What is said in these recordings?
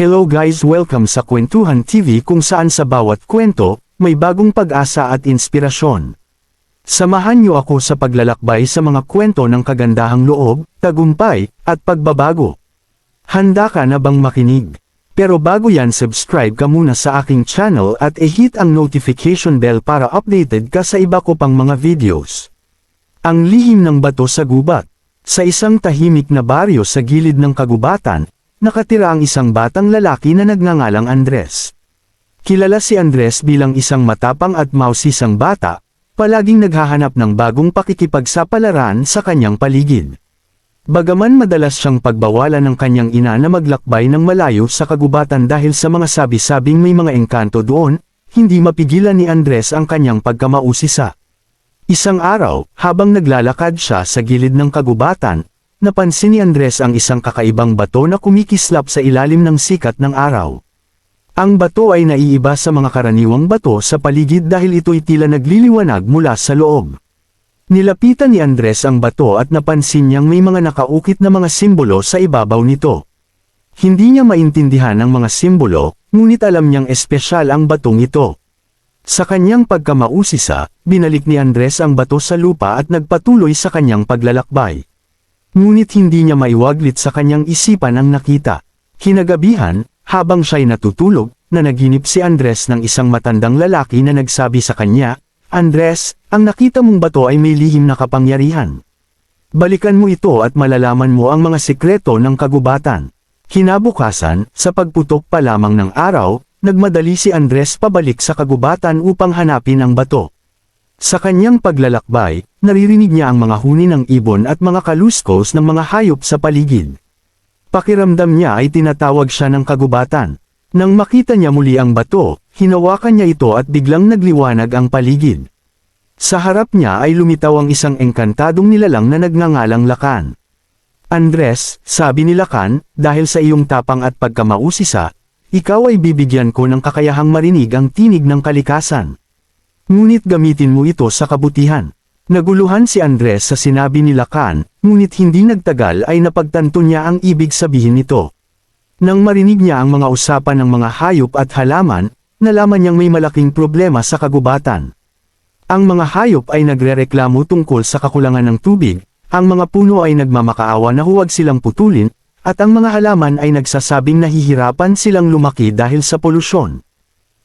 Hello guys welcome sa Kwentuhan TV kung saan sa bawat kwento, may bagong pag-asa at inspirasyon. Samahan niyo ako sa paglalakbay sa mga kwento ng kagandahang loob, tagumpay, at pagbabago. Handa ka na bang makinig? Pero bago yan subscribe ka muna sa aking channel at i-hit ang notification bell para updated ka sa iba ko pang mga videos. Ang lihim ng bato sa gubat. Sa isang tahimik na baryo sa gilid ng kagubatan, nakatira ang isang batang lalaki na nagngangalang Andres. Kilala si Andres bilang isang matapang at mausisang bata, palaging naghahanap ng bagong pakikipagsapalaran sa kanyang paligid. Bagaman madalas siyang pagbawalan ng kanyang ina na maglakbay ng malayo sa kagubatan dahil sa mga sabi-sabing may mga engkanto doon, hindi mapigilan ni Andres ang kanyang pagkamausisa. Isang araw, habang naglalakad siya sa gilid ng kagubatan, napansin ni Andres ang isang kakaibang bato na kumikislap sa ilalim ng sikat ng araw. Ang bato ay naiiba sa mga karaniwang bato sa paligid dahil ito'y tila nagliliwanag mula sa loob. Nilapitan ni Andres ang bato at napansin niyang may mga nakaukit na mga simbolo sa ibabaw nito. Hindi niya maintindihan ang mga simbolo, ngunit alam niyang espesyal ang batong ito. Sa kanyang pagkamausisa, binalik ni Andres ang bato sa lupa at nagpatuloy sa kanyang paglalakbay. Ngunit hindi niya maiwaglit sa kanyang isipan ang nakita. Kinagabihan, habang siya'y natutulog, na naginip si Andres ng isang matandang lalaki na nagsabi sa kanya, Andres, ang nakita mong bato ay may lihim na kapangyarihan. Balikan mo ito at malalaman mo ang mga sikreto ng kagubatan. Kinabukasan, sa pagputok pa lamang ng araw, nagmadali si Andres pabalik sa kagubatan upang hanapin ang bato. Sa kanyang paglalakbay, naririnig niya ang mga huni ng ibon at mga kaluskos ng mga hayop sa paligid. Pakiramdam niya ay tinatawag siya ng kagubatan. Nang makita niya muli ang bato, hinawakan niya ito at biglang nagliwanag ang paligid. Sa harap niya ay lumitaw ang isang engkantadong nilalang na nagngangalang Lakan. Andres, sabi ni Lakan, dahil sa iyong tapang at pagkamausisa, ikaw ay bibigyan ko ng kakayahang marinig ang tinig ng kalikasan. Ngunit gamitin mo ito sa kabutihan. Naguluhan si Andres sa sinabi ni Lakan, ngunit hindi nagtagal ay napagtanto niya ang ibig sabihin nito. Nang marinig niya ang mga usapan ng mga hayop at halaman, nalaman niyang may malaking problema sa kagubatan. Ang mga hayop ay nagrereklamo tungkol sa kakulangan ng tubig, ang mga puno ay nagmamakaawa na huwag silang putulin, at ang mga halaman ay nagsasabing nahihirapan silang lumaki dahil sa polusyon.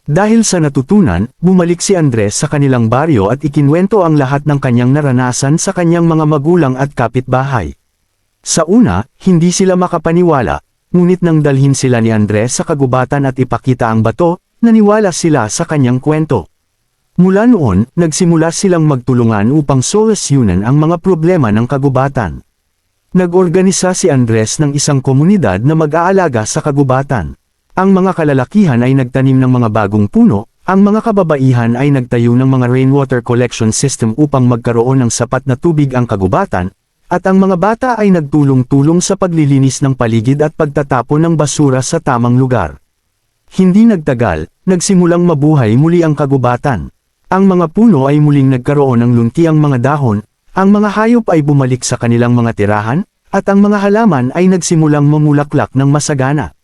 Dahil sa natutunan, bumalik si Andres sa kanilang baryo at ikinwento ang lahat ng kanyang naranasan sa kanyang mga magulang at kapitbahay. Sa una, hindi sila makapaniwala, ngunit nang dalhin sila ni Andres sa kagubatan at ipakita ang bato, naniwala sila sa kanyang kwento. Mula noon, nagsimula silang magtulungan upang solusyonan ang mga problema ng kagubatan. Nag-organisa si Andres ng isang komunidad na mag-aalaga sa kagubatan. Ang mga kalalakihan ay nagtanim ng mga bagong puno, ang mga kababaihan ay nagtayo ng mga rainwater collection system upang magkaroon ng sapat na tubig ang kagubatan, at ang mga bata ay nagtulong-tulong sa paglilinis ng paligid at pagtatapon ng basura sa tamang lugar. Hindi nagtagal, nagsimulang mabuhay muli ang kagubatan. Ang mga puno ay muling nagkaroon ng luntiang mga dahon, ang mga hayop ay bumalik sa kanilang mga tirahan, at ang mga halaman ay nagsimulang mamulaklak ng masagana.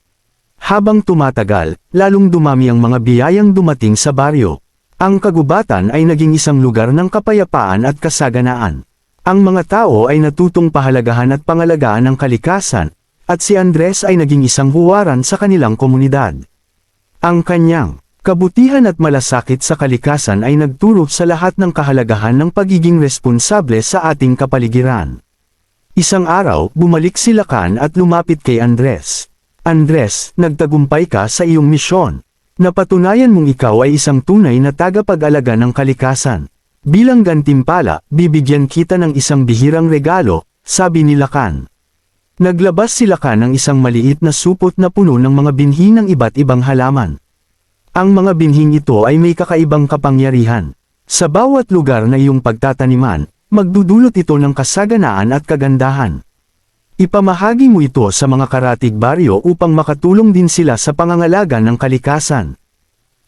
Habang tumatagal, lalong dumami ang mga biyayang dumating sa baryo. Ang kagubatan ay naging isang lugar ng kapayapaan at kasaganaan. Ang mga tao ay natutong pahalagahan at pangalagaan ng kalikasan, at si Andres ay naging isang huwaran sa kanilang komunidad. Ang kanyang Kabutihan at malasakit sa kalikasan ay nagturo sa lahat ng kahalagahan ng pagiging responsable sa ating kapaligiran. Isang araw, bumalik si Lakan at lumapit kay Andres. Andres, nagtagumpay ka sa iyong misyon. Napatunayan mong ikaw ay isang tunay na tagapag-alaga ng kalikasan. Bilang gantimpala, bibigyan kita ng isang bihirang regalo, sabi ni Lakan. Naglabas si Lakan ng isang maliit na supot na puno ng mga binhi ng iba't ibang halaman. Ang mga binhing ito ay may kakaibang kapangyarihan. Sa bawat lugar na iyong pagtataniman, magdudulot ito ng kasaganaan at kagandahan. Ipamahagi mo ito sa mga karatig baryo upang makatulong din sila sa pangangalaga ng kalikasan.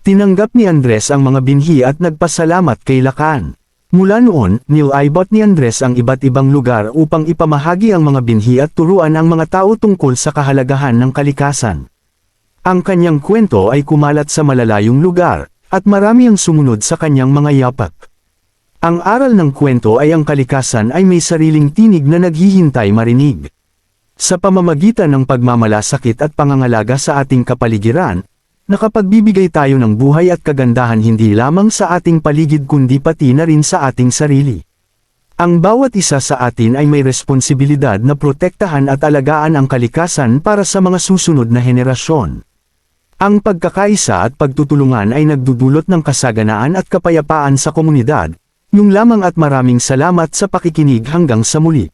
Tinanggap ni Andres ang mga binhi at nagpasalamat kay Lakan. Mula noon, nilaibot ni Andres ang iba't ibang lugar upang ipamahagi ang mga binhi at turuan ang mga tao tungkol sa kahalagahan ng kalikasan. Ang kanyang kwento ay kumalat sa malalayong lugar, at marami ang sumunod sa kanyang mga yapak. Ang aral ng kwento ay ang kalikasan ay may sariling tinig na naghihintay marinig. Sa pamamagitan ng pagmamalasakit at pangangalaga sa ating kapaligiran, nakapagbibigay tayo ng buhay at kagandahan hindi lamang sa ating paligid kundi pati na rin sa ating sarili. Ang bawat isa sa atin ay may responsibilidad na protektahan at alagaan ang kalikasan para sa mga susunod na henerasyon. Ang pagkakaisa at pagtutulungan ay nagdudulot ng kasaganaan at kapayapaan sa komunidad, yung lamang at maraming salamat sa pakikinig hanggang sa muli.